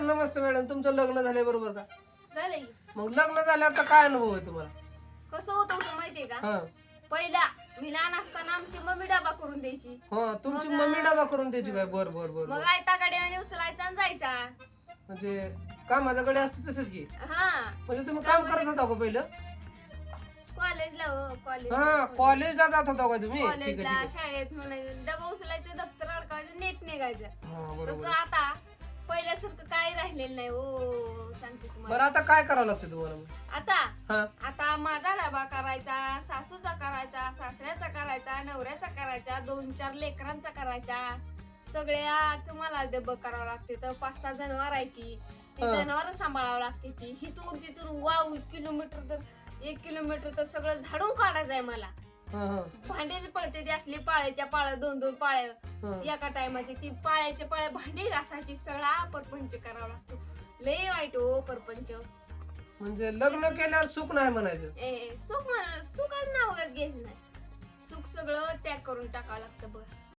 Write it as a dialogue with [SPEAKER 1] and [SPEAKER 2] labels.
[SPEAKER 1] नमस्ते madam तुमचं लग्न झालंय बरोबर का?
[SPEAKER 2] झालं की.
[SPEAKER 1] मग लग्न झाल्यावर तर काय अनुभव आहे तुम्हाला?
[SPEAKER 2] कसं होतं होतं माहितीये का?
[SPEAKER 1] हा.
[SPEAKER 2] पहिला मी लहान असताना आमची मम्मी डबा करून द्यायची.
[SPEAKER 1] हा तुमची
[SPEAKER 2] मग-
[SPEAKER 1] मम्मी डबा करून द्यायची काय? बर बर बर
[SPEAKER 2] मग
[SPEAKER 1] बर.
[SPEAKER 2] आयता गाड्याने उचलायचा आणि जायचा.
[SPEAKER 1] म्हणजे कामाच्याकडे असतं तसंच की?
[SPEAKER 2] हा.
[SPEAKER 1] म्हणजे तुम्ही काम करत होता का पहिलं?
[SPEAKER 2] कॉलेजला हो कॉलेज
[SPEAKER 1] हा कॉलेजला जात होता का तुम्ही? ठीक आहे, ठीक
[SPEAKER 2] कॉलेजला
[SPEAKER 1] आहे.
[SPEAKER 2] शाळेत म्हणायचं डबा उचलायचं दप्तर अडकायचं नेट निघायचं.
[SPEAKER 1] हा,
[SPEAKER 2] तसं आता राहिलेलं नाही. हो सांगते
[SPEAKER 1] बरं
[SPEAKER 2] तुम्हाला
[SPEAKER 1] आता काय करावं लागतं तुम्हाला मग?
[SPEAKER 2] आता?
[SPEAKER 1] हा.
[SPEAKER 2] आता माझा डबा करायचा सासूचा करायचा सासऱ्याचा करायचा नवऱ्याचा करायचा दोन चार लेकरांचा करायचा. सगळ्याच मला डब करावं लागते. तर पाच सहा जनावर आहे ती. ती
[SPEAKER 1] हा.
[SPEAKER 2] जनावर सांभाळावं लागते ती. हिथून तिथून वाव किलोमीटर तर एक किलोमीटर तर सगळं झाडून काढायचं आहे मला. भांड्याची पळते ती असली पाळ्याच्या पाळ्या दोन दोन पाळ्या. एका टायमाची ती पाळ्याच्या पाळ्या भांडी घासायची सगळा परपंच करावा लागतो. लय वाईट हो परपंच.
[SPEAKER 1] म्हणजे लग्न केल्यावर सुख नाही म्हणायचं.
[SPEAKER 2] ए सुख सुखच नाव घ्यायचं नाही. सुख सगळं त्याग करून टाकावं लागतं बघ